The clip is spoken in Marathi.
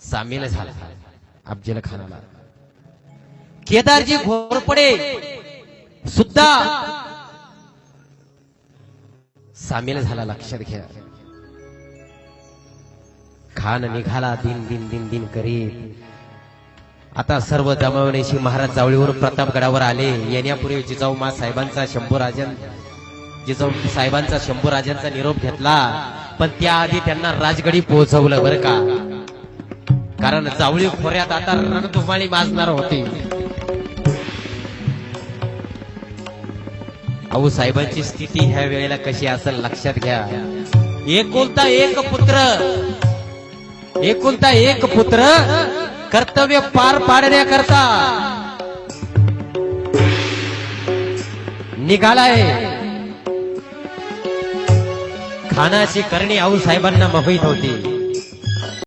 सामील झाला. अफजल खानाला. केदारजी घोरपडे सुद्धा सामील झाला लक्षात घ्या. खान निघाला दिन दिन दिन दिन करीत. आता सर्व जमावण्याशी महाराज जावळीवरून प्रतापगडावर आले. येण्यापूर्वी जिजाऊ मा साहेबांचा शंभूराजन जिजाऊ साहेबांचा शंभूराजांचा निरोप घेतला. पण त्याआधी त्यांना राजगडी पोहोचवलं बरं का? कारण जावळी खोऱ्यात आता रणधुमाळी माजणार होती. अहो साहेबांची स्थिती ह्या वेळेला कशी असेल लक्षात घ्या. एकुलता एक पुत्र एकुलता एक पुत्र कर्तव्य पार पाडण्याकरता निघालाय. खानाची करणी आऊ साहेबांना माहीत होती.